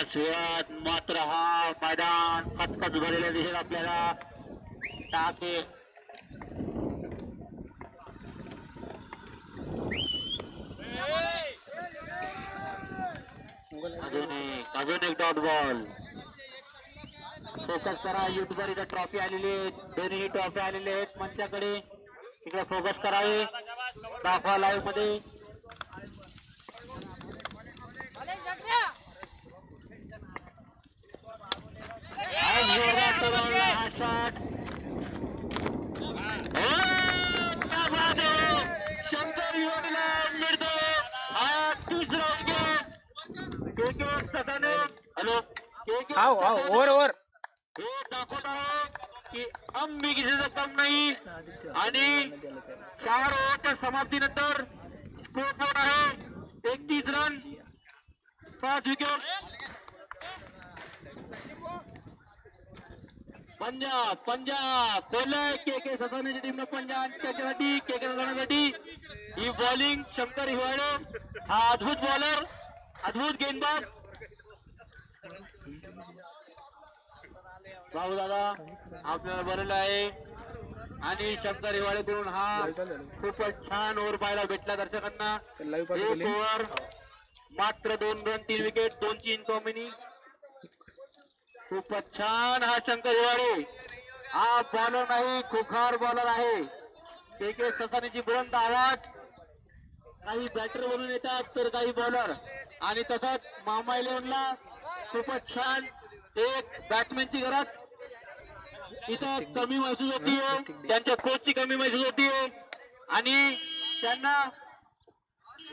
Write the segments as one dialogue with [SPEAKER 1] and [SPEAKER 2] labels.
[SPEAKER 1] वेळात मात्र हा मैदान कचकच भरलेलं दिसेल आपल्याला. टाके. अजून एक डॉट बॉल फोकस करा युथभर इथं ट्रॉफी आलेली आहे दोन्ही ट्रॉफी आलेले आहेत. मंचाकडे तिकडे फोकस करावे. दाखवा लाईव्ह मध्ये. आहे शंकर योगला मिळतो हा तिसरा विकेट के के सटाने हॅलो के के
[SPEAKER 2] आओ आओ ओवर ओवर
[SPEAKER 1] हे दाखवत आहे की किसी कम नाही आणि चार ओव्हरच्या समाप्तीनंतर स्कोर बोर्ड आहे. एकतीस रन पाच विकेट पंजाब पंजाब खोलय के के ससाण्याच्या टीमनं पंजाब त्याच्यासाठी के के ससाण्यासाठी ही बॉलिंग शंकर हिवाळे हा अद्भुत बॉलर अद्भुत गेंदबाज. भाऊ दादा आपल्याला बरं आहे. आणि शंकर हिवाळेकडून हा खूपच छान ओव्हर पाहायला भेटला दर्शकांना. एक ओव्हर मात्र दोन रन तीन विकेट दोनची इनकॉमिनी खूपच छान हा शंकर हिवाळे हा बॉलर नाही खुखार बॉलर आहे. के के ससानीची बुलंद आवाज. काही बॅटर बनून येतात तर काही बॉलर आणि तसंच मामा इलेव्हनला खूपच छान एक बॅट्समॅनची गरज. इथं कमी महसूस होतीये. त्यांच्या कोचची कमी महसूस होतीये. आणि त्यांना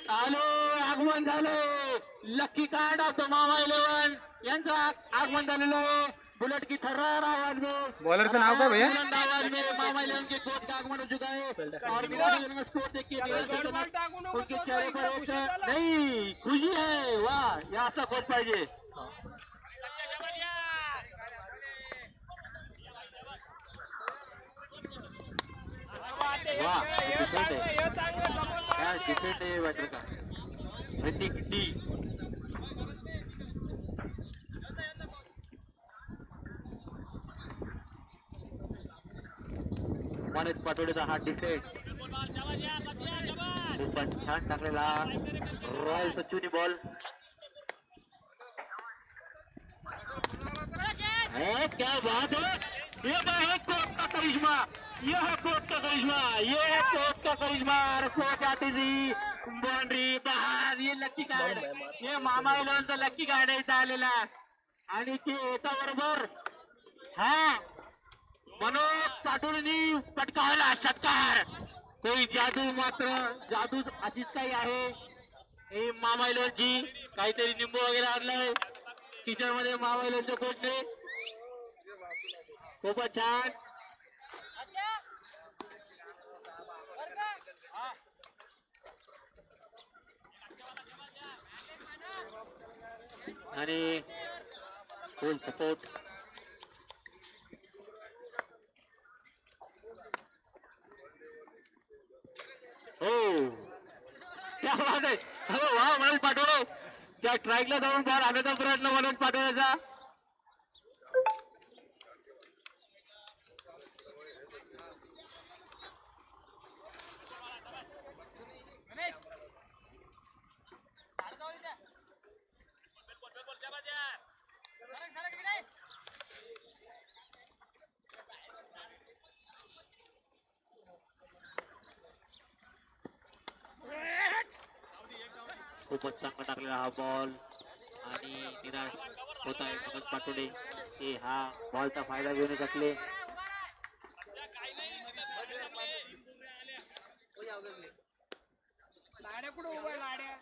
[SPEAKER 1] आलो आगमन झालं. Lucky card of Mama eleven. यांचं आग- आगमन झालेलं आहे. बुलेट की थर्रार आवाज में
[SPEAKER 2] बॉलरचं नाव काय भैया?
[SPEAKER 1] बुलंद आवाज में मामा इलेवन के कोच का आगमन हो चुका है और मिराज स्कोर देखिए निराश जनक उनके चेहरे पर एक नहीं खुशी है वाह या असा कोच पाहिजे. वाह क्या डिफेंड आहे बॅटर का? ऋतिक डी मनोज पाटोळेचा हा डिफेंड खूपच छान टाकलेला रॉयल सचिवनी बॉल। है क्या बात है? ये तो है कोर्ट का करिश्मा। ये है कोर्ट का करिश्मा। ये है कोर्ट का करिश्मा कोर्ट आती थी बाउंड्री बाहेर ये लक्की कार्ड ये मामा इलेव्हनचा लक्की कार्ड आहे इथं आलेला. आणि ते येता बरोबर हा मनोज पाटोळेनी पटकावला षटकार कोई जादू मात्र जादू अशीच काही आहे. हे मामा इलेव्हनची काहीतरी निंबू वगैरे आणलंय. किचनमध्ये मामा इलेव्हनच्या कोचने खूपच छान. आणि फुल सपोर्ट? हो. त्या वाज आहे? हो वा म्हणून पाठवलो. त्या स्ट्राईकला जाऊन बॉल आणण्याचा प्रयत्न मनोज पाठवण्याचा खूपच चांगला टाकलेला हा बॉल आणि निराश होत आहे मनोज पाटोडे. ते हा बॉलचा फायदा घेऊन शकले
[SPEAKER 2] लाड्या कुठं उभा लाड्या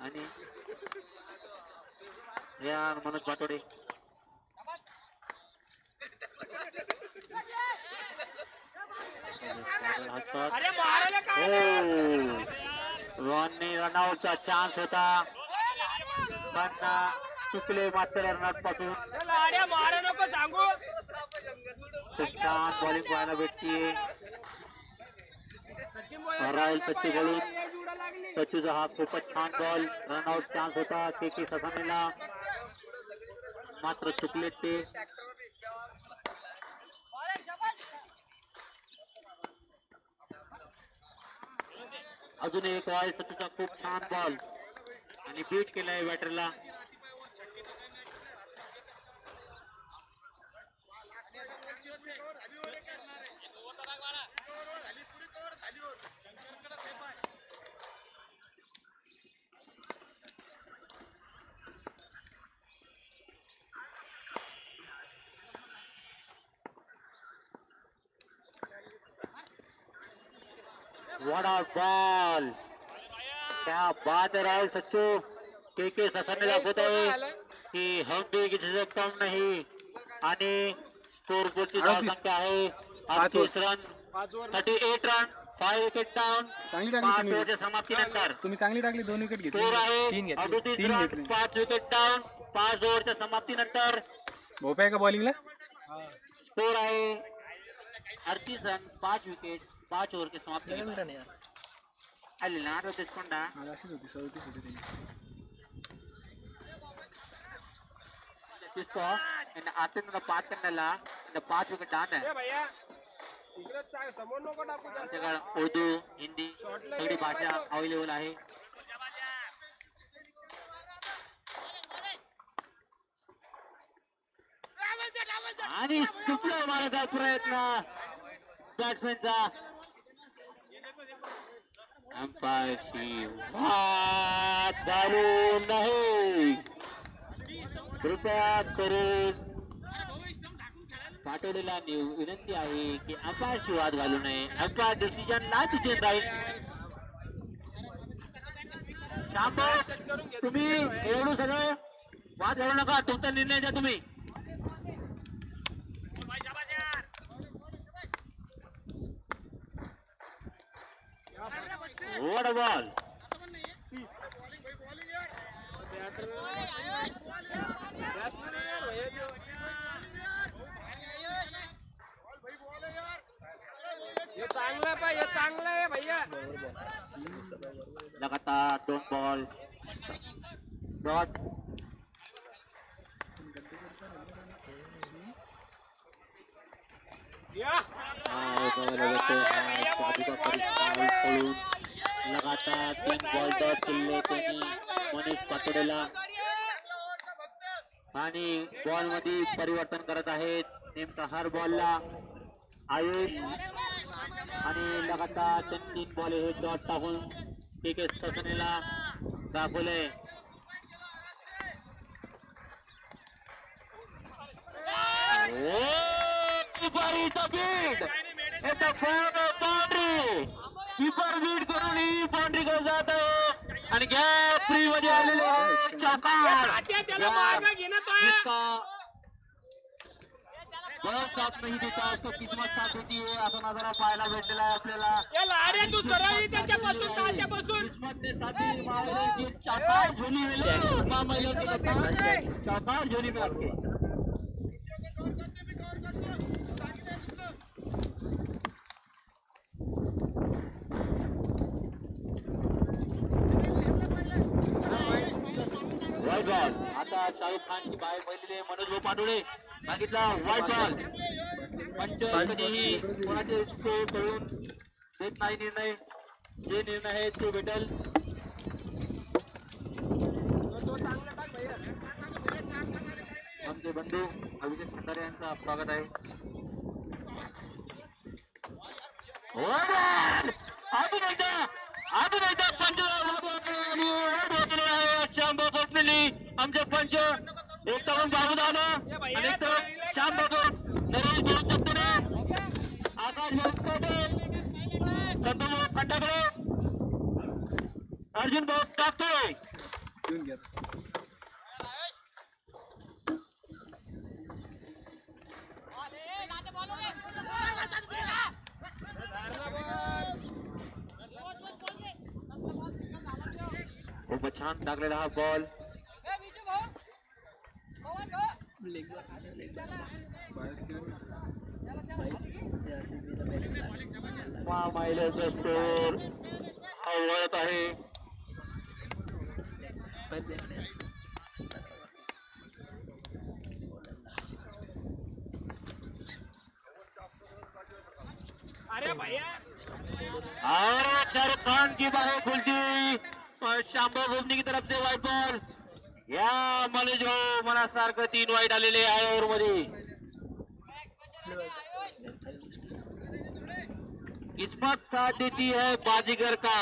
[SPEAKER 1] आणि या मनोज पाटोडे हातात. हो. रॉननी रनआउटचा चान्स होता. पण चुकले मात्र रनआउटपासून छान बॉलिंग पाहायला भेटतीये राहुल सच्ची बोलून. सच्चूचा हा खूपच छान बॉल रनआउट चान्स होता. के के ससानेला. मात्र चुकले ते. अजून एक वाय सच्चूचा खूप छान बॉल आणि बीट केलाय बॅटरला वडा बॉल क्या बात है राहुल सच्चू। के के ससाने दाखवत आहे की हम भी किसी से कम नाही. आणि स्कोर बोर्डची
[SPEAKER 3] अडतीस.
[SPEAKER 1] संख्या आहे.
[SPEAKER 3] पाच
[SPEAKER 1] अडतीस run thirty eight run five wicket down
[SPEAKER 3] चांगली
[SPEAKER 1] पाच ओव्हरच्या समाप्तीनंतर.
[SPEAKER 3] तुम्ही चांगली टाकली दोन विकेट घेतली.
[SPEAKER 1] स्कोर आहे. अडतीस रन पाच विकेट डाऊन पाच ओव्हरच्या समाप्तीनंतर.
[SPEAKER 3] भोपा आहे का बॉलिंगला
[SPEAKER 1] स्कोर आहे. अडतीस रन पाच विकेट पाच ओव्हर की समाप्त केली. रन यार.
[SPEAKER 3] ना आता देशपांडा आज अशीच होती सवतीच
[SPEAKER 1] తీసుకో నేను అతను పాత
[SPEAKER 2] కన్నా పాత
[SPEAKER 1] వికెట్ उर्दू हिंदी थोड़ी भाषा अवेलेबल आहे. आणि सुटला मारायचा प्रयत्न. बॅट्समॅनचा अंपायरची वाद झाली नाही. कृपया करून पाठवलेला विनंती आहे की अंपायरशी वाद घालू नये. अंपायर डिसिजन ला चेंज राहील. तुम्ही एवढं सगळं वाद घालू नका. तुमचा निर्णय द्या तुम्ही What a ball!
[SPEAKER 2] Batsman आहे यार भैया तो. हे चांगलं आहे पाय हे चांगलं आहे भैया
[SPEAKER 1] लगातार दोन बॉल डॉट
[SPEAKER 2] या
[SPEAKER 1] लगातार तीन बॉल डॉट केले त्यांनी मनीष पातोडेला आणि बॉलमध्ये परिवर्तन करत आहेत. नेमका हर बॉलला आयुष आणि लगातार त्यांनी तीन बॉल हे डॉट टाकून के के ससनेला दाखवले keeper is beat it's a boundary keeper beat करून ही बाउंड्री कर जात आहे. आणि गॅप फ्री मध्ये आलेले चौकार. जिसका बस साथ नहीं देता उसको किस्मत साथ होती. है असा नजारा पाहायला भेटलेला आहे आपल्याला.
[SPEAKER 2] या लाड्या तू सरळ त्याच्यापासून तात्यापासून.
[SPEAKER 1] किस्मत ने साथी मारे की चौकार झोली में ले चौका महिला के कप्तान चौकार झोली में वाईट बॉल आता शाहरुख खानची बाहेर पडलेली मनोज पाटोळे सांगितला वाईट बॉल पंच कधीही कोणाचे निर्णय. जे निर्णय आहे तो भेटेल. आमचे बंधू अभिजित खंडारे स्वागत आहे. ओव्हर! अजून एकदा पंच श्याम आमचे पंच एक तरुण बाबू झालं आणि एक तरुण श्याम बघून नरेश भाऊ चप्पने आकाश भाऊ संतोष भाऊ खंडाकडे अर्जुन भाऊ टाकतोय
[SPEAKER 3] घेऊन घ्या
[SPEAKER 1] खूप छान टाकलेला हा बॉल
[SPEAKER 3] बाहेर स्क्रीन
[SPEAKER 1] महामाहिलेचा स्टोर आवळत आहे
[SPEAKER 2] अरे भैया।
[SPEAKER 1] और शाहरुख खान की बाहें खुलती और शांबा घुमनी की तरफ से व्हाईट बॉल या मला जो मनासारखं तीन वाईट आलेले आहे ओव्हरमध्ये किस्मत साथ देती है बाजीगर का?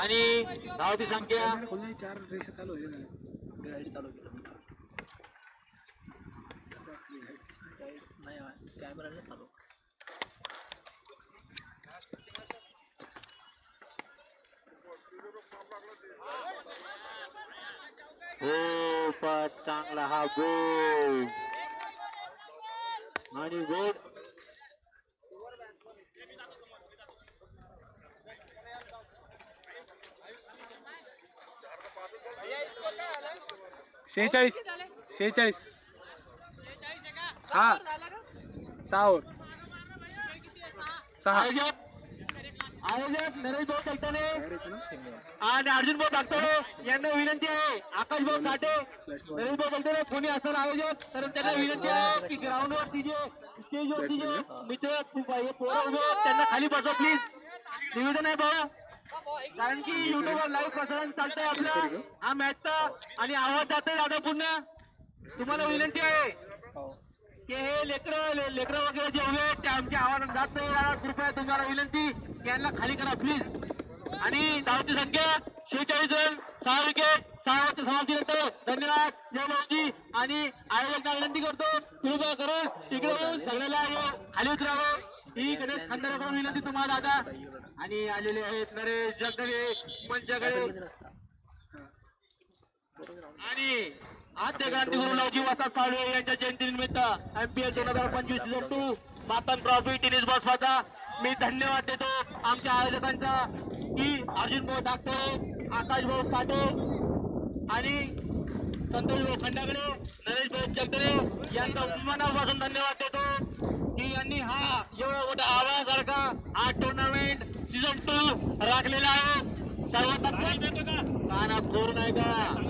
[SPEAKER 1] आणि धावती संख्या
[SPEAKER 3] चार रेषा चालू आहे ना
[SPEAKER 4] गाडी चालू केलं नाही कॅमेरा नाही चालू
[SPEAKER 1] खूपच चांगला हा गोल. आणि गोल.
[SPEAKER 3] शेहेचाळीस. शेहेचाळीस. हा. सहा सहा
[SPEAKER 1] आयोजक नरेश भाऊ कलताने
[SPEAKER 3] गाडीचं ना
[SPEAKER 1] आणि अर्जुन भाऊ डाक्टर यांना विनंती आहे. आकाश भाऊ साठे नरेश भाऊ कलताने कोणी असेल आयोजक. तर त्यांना विनंती आहे की ग्राउंड वरती जे स्टेज वरती जे मित्र त्यांना खाली बसवा प्लीज निवेदन आहे भाऊ कारण की युट्यूबवर लाईव्ह प्रसारण चालतंय आपलं. हा मॅचचा आणि आवाज जातोय दादा पुन्हा. तुम्हाला विनंती आहे.
[SPEAKER 3] हो.
[SPEAKER 1] की हे लेकरं ले- लेकरं वगैरे जे उभे आहेत ते आमच्या आवाजात जात नाही. कृपया तुम्हाला विनंती यांना खाली करा प्लीज आणि धावती संख्या शेहेचाळीस रन सहा विकेट सहा वाजता समाप्ती नंतर. धन्यवाद. जय भाऊजी आणि आयोजकांना विनंती करतो कृपया करून तिकडे येऊन सगळ्याला खाली उतरावं. ही गणेश खानदाराकडून विनंती तुम्हाला आता. आणि आलेले आहेत नरेश जगदले मंचाकडे आणि आद्य गांधी गुरु वसात साळवे यांच्या जयंतीनिमित्त एमपीएल दोन हजार पंचवीस सीझन टू मातन ट्रॉफी टेनिस बॉल मी धन्यवाद देतो आमच्या आयोजकांचा. की अर्जुन भाऊ डाक्टे आकाश भाऊ साठे आणि संतोष भाऊ खंडाकडे नरेश भाऊ जगदरे यांचा मनापासून धन्यवाद देतो की यांनी हा एवढा मोठा आवाजासारखा हा टुर्नामेंट सीझन टू राखलेला आहे. सर्वात कानात खोर नाही का?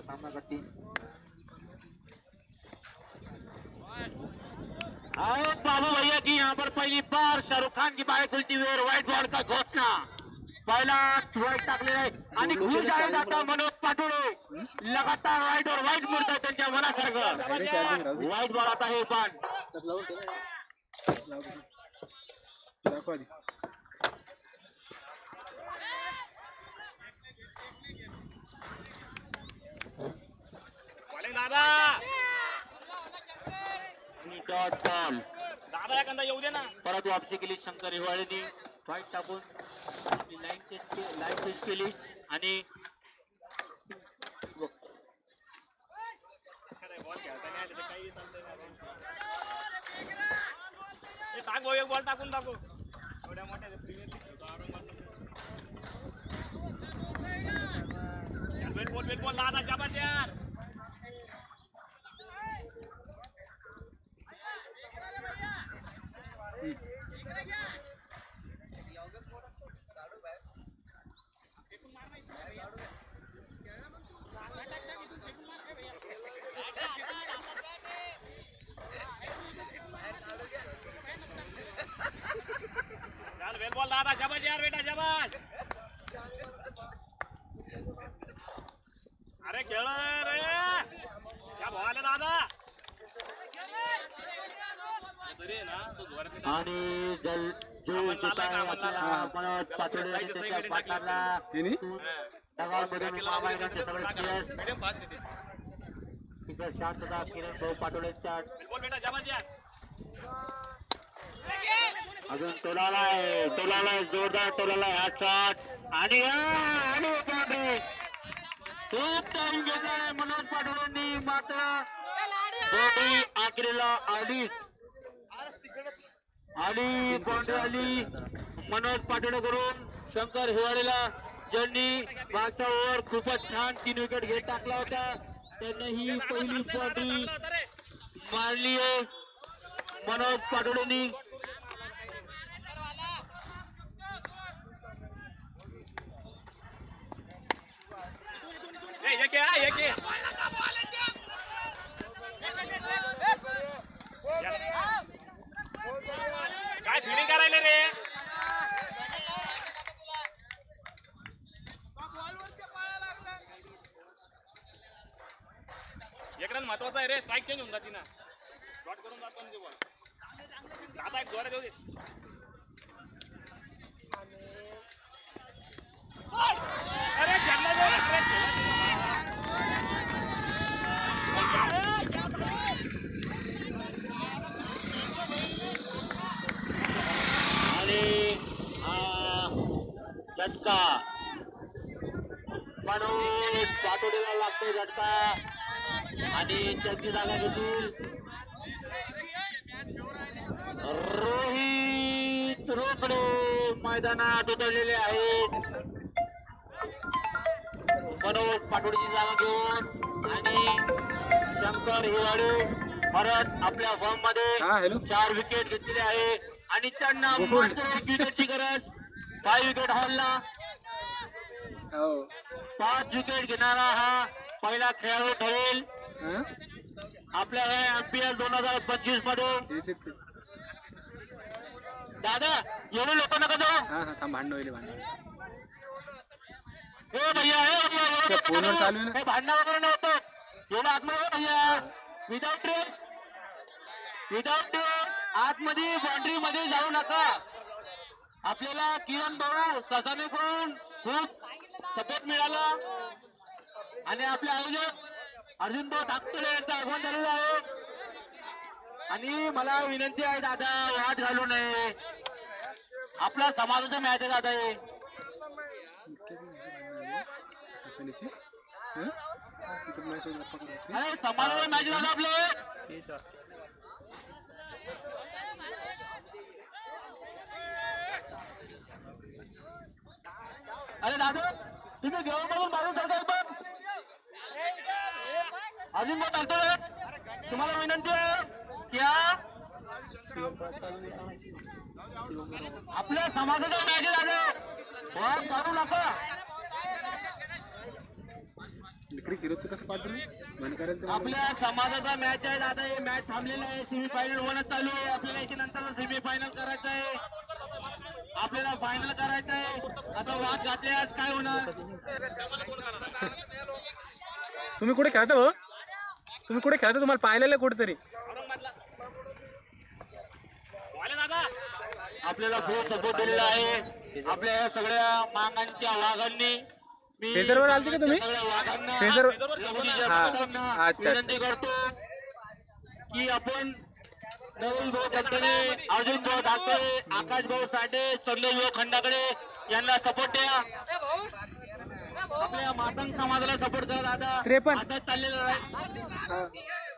[SPEAKER 1] सामना आओ बाबू भैया की यहाँ पर पहली बार शाहरुख खान की बाहेर खुलती हुई और व्हाइट बॉल का घोषणा। पहिला व्हाईट टाकलेला आहे आणि खुश आहेत आता मनोज पाटोळे लगातार व्हाईट और व्हाईट मिळतात त्यांच्या मनासारखं। व्हाईट बॉल आता हे पण।
[SPEAKER 2] दादा.
[SPEAKER 1] डॉट
[SPEAKER 2] दादा एखादा येऊ दे ना.
[SPEAKER 1] परत वापसी केली शंकर हिवाळेनी. व्हाईट टाकून. लाईन चेंज लाईन चेंज केली. आणि
[SPEAKER 2] टाक भाऊ एक बॉल टाकून टाकू एवढ्या मोठ्या premier league ball bet ball दादा जाबात यार चाल बेट बॉल दादा जाबात यार बेटा जाबात अरे खेळ रे। क्या भावाले दादा? तरी आहे ना तो जोरात
[SPEAKER 1] आणि जल जो
[SPEAKER 2] कामाला
[SPEAKER 1] आहे
[SPEAKER 2] कामाला
[SPEAKER 1] आपल्या मनोज पाटोळे आणि
[SPEAKER 2] साईड-
[SPEAKER 1] त्यांच्या
[SPEAKER 2] साईड
[SPEAKER 1] पाटलाला
[SPEAKER 3] यांनी
[SPEAKER 1] दगावमधून महामार्गाचे सगळे प्लेयर्स
[SPEAKER 2] मीडियम फास्ट येते
[SPEAKER 1] तिकडे शांतता किरण भाऊ पाटोळेंच्या
[SPEAKER 2] बोल बेटा जबरदस्त यार।
[SPEAKER 1] अजून टोलाला आहे टोलाला आहे जोरदार टोलाला आहे आठ शॉट आणि आणि बाउंड्री खूप टाइम घेतलाय मनोज पाटोळेंनी मात्र बाउंड्री आखरीला आलीच आली बाउंड्री आली मनोज पाटोळे करून शंकर हिवाळीला ज्यांनी मागच्या ओव्हर खूपच छान तीन विकेट घेत टाकला होता त्यांनी ही पहिली बाउंड्री मारली आहे. मनोज पाटोळेंनी
[SPEAKER 2] एक आहे, एक काय फिलिंग करायला रे? एक रन महत्त्वाचा आहे रे स्ट्राईक चेंज होऊन जाते ना. डॉट करून जातो ना बॉल आता एक जोरात देऊ दे अरे घेतला जोरात रे.
[SPEAKER 1] आणि हा झटका. मनोज पाटोडीला लागतो झटका. आणि त्याची जागा घेतील रोहित रोकडे मैदानात उतरलेले आहेत. मनोज पाटोडीची जागा घेऊन आणि शंकर हिवाळे परत आपल्या
[SPEAKER 3] फॉर्ममध्ये
[SPEAKER 1] चार विकेट घेतलेले आहे आणि त्यांना गरज. फाय विकेट हॉलला
[SPEAKER 3] हो.
[SPEAKER 1] पाच विकेट घेणारा हा पहिला खेळाडू ठरेल.
[SPEAKER 3] हा?
[SPEAKER 1] आपल्या हे एमपीएल दोन हजार
[SPEAKER 3] पंचवीसमध्ये.
[SPEAKER 1] दादा एवढे लोक नका जाऊ.
[SPEAKER 3] हा हा भांडण होईल भांडण
[SPEAKER 1] हे भैया हे
[SPEAKER 3] फोनवर. चालू आहे?
[SPEAKER 1] हे भांडणं वगैरे नव्हतं. एवढं आतमध्ये हो भैया. विदाउट विदाउट आतमध्ये बाउंड्री मध्ये जाऊ नका. आपल्याला किरण भाऊ ससानेकडून खूप सपोर्ट मिळाला. आणि आपले आयोजक अर्जुन भाऊ धाकटोले यांचं आगमन झालेलं आहे. आणि मला विनंती आहे दादा वाद घालू नये. आपला समाजाचा मॅच आहे दादा. हे? समाजाचा मॅच झाला आपलं. अरे दादा तुम्ही घेऊन बघून बाजू सरकार पण अजून मग सांगतो तुम्हाला विनंती आहे हा आपल्या समाजाचा मॅच झालं वाद काढू नका. आपल्या समाजाचा मॅच आहे दादा. हे मॅच थांबलेला आहे. सेमीफायनल होणं चालू आहे. आपल्याला याच्या नंतर सेमीफायनल करायचं आहे. आपल्याला फायनल करायचं आहे आता वाद घातल्यास काय होणार
[SPEAKER 3] तुम्ही कुठे खेळता भाऊ तुम्ही कुठे खेळता तुम्हाला पाहिलेलं कुठेतरी
[SPEAKER 1] आपल्याला खूप सपोर्ट दिलेला आहे आपल्या या सगळ्या मागांच्या वाघांनी मी
[SPEAKER 3] फेजरवर आलते का तुम्ही? फेजर- हा. अच्छा.
[SPEAKER 1] विनंती करतो की आपण नवल भाऊ दत्तने अर्जुन भाऊ धाकरे आकाश भाऊ साठे संदेश भाऊ खंडाकडे यांना सपोर्ट द्या. आपल्या मातंग समाजाला सपोर्ट करा दादा.
[SPEAKER 3] त्रेपन्न.
[SPEAKER 1] आता चाललेलं आहे